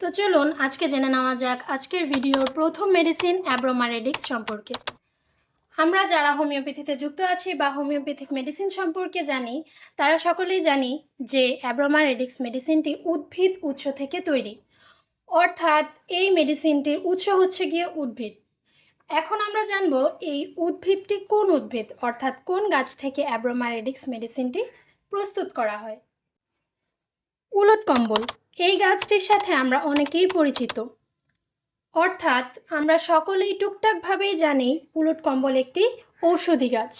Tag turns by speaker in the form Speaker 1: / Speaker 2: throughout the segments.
Speaker 1: তো চলুন আজকে জেনে নেওয়া যাক আজকের ভিডিওর প্রথম মেডিসিন অ্যাব্রোমারেডিক্স সম্পর্কে। আমরা যারা হোমিওপ্যাথিতে যুক্ত আছি বা হোমিওপ্যাথিক মেডিসিন সম্পর্কে জানি, তারা সকলেই জানি যে অ্যাব্রোমারেডিক্স মেডিসিনটি উদ্ভিদ উৎস থেকে তৈরি। অর্থাৎ এই মেডিসিনটির উৎস হচ্ছে গিয়ে উদ্ভিদ। এখন আমরা জানব এই উদ্ভিদটি কোন উদ্ভিদ, অর্থাৎ কোন গাছ থেকে অ্যাব্রোমারেডিক্স মেডিসিনটি প্রস্তুত করা হয়। উলট কম্বল। এই গাছটির সাথে আমরা অনেকেই পরিচিত। অর্থাৎ আমরা সকলেই টুকটাকভাবেই জানি উলট কম্বল একটি ঔষধি গাছ।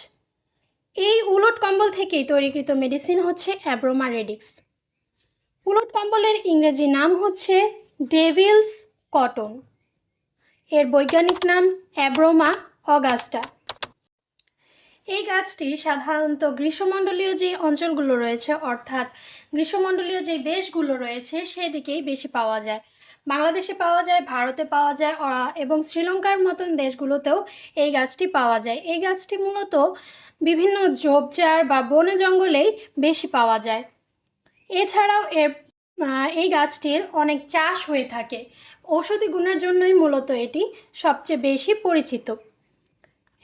Speaker 1: এই উলট কম্বল থেকেই তৈরিকৃত মেডিসিন হচ্ছে অ্যাব্রোমা রেডিক্স। উলট কম্বলের ইংরেজি নাম হচ্ছে ডেভিলস কটন। এর বৈজ্ঞানিক নাম অ্যাব্রোমা অগাস্টা। এই গাছটি সাধারণত গ্রীষ্মমণ্ডলীয় যে অঞ্চলগুলো রয়েছে, অর্থাৎ গ্রীষ্মমণ্ডলীয় যে দেশগুলো রয়েছে, সেদিকেই বেশি পাওয়া যায়। বাংলাদেশে পাওয়া যায়, ভারতে পাওয়া যায় এবং শ্রীলঙ্কার মতন দেশগুলোতেও এই গাছটি পাওয়া যায়। এই গাছটি মূলত বিভিন্ন ঝোপঝাড় বা বনে জঙ্গলেই বেশি পাওয়া যায়। এছাড়াও এর এই গাছটির অনেক চাষ হয়ে থাকে। ঔষধি গুণের জন্যই মূলত এটি সবচেয়ে বেশি পরিচিত।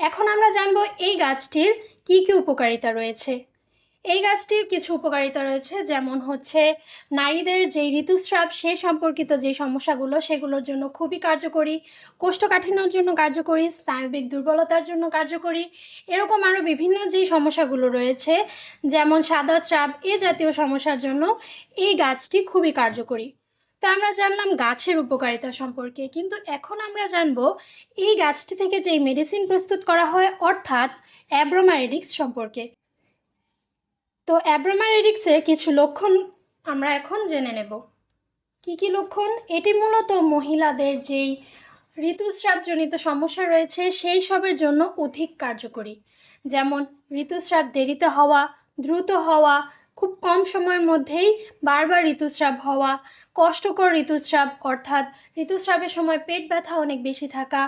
Speaker 1: এখন আমরা জানব এই গাছটির কি কি উপকারিতা রয়েছে। এই গাছটির কিছু উপকারিতা রয়েছে, যেমন হচ্ছে নারীদের যেই ঋতুস্রাব, সে সম্পর্কিত যে সমস্যাগুলো, সেগুলোর জন্য খুবই কার্যকরী, কোষ্ঠকাঠিন্যর জন্য কার্যকরী, স্নায়বিক দুর্বলতার জন্য কার্যকরী, এরকম আরও বিভিন্ন যেই সমস্যাগুলো রয়েছে, যেমন সাদা স্রাব, এ জাতীয় সমস্যার জন্য এই গাছটি খুবই কার্যকরী। তো আমরা জানলাম গাছের উপকারিতা সম্পর্কে, কিন্তু এখন আমরা জানব এই গাছটি থেকে যেই মেডিসিন প্রস্তুত করা হয়, অর্থাৎ অ্যাব্রোমারেডিক্স সম্পর্কে। তো অ্যাব্রোমারেডিক্সের কিছু লক্ষণ আমরা এখন জেনে নেব। কি কি লক্ষণ? এটি মূলত মহিলাদের যেই ঋতুস্রাবজনিত সমস্যা রয়েছে, সেই সবের জন্য অধিক কার্যকরী। যেমন ঋতুস্রাব দেরিতে হওয়া, দ্রুত হওয়া খুব কম সময়ের মধ্যেই বারবার ঋতুস্রাব হওয়া, কষ্টকর ঋতুস্রাব, অর্থাৎ ঋতুস্রাবের সময় পেট ব্যথা অনেক বেশি থাকা।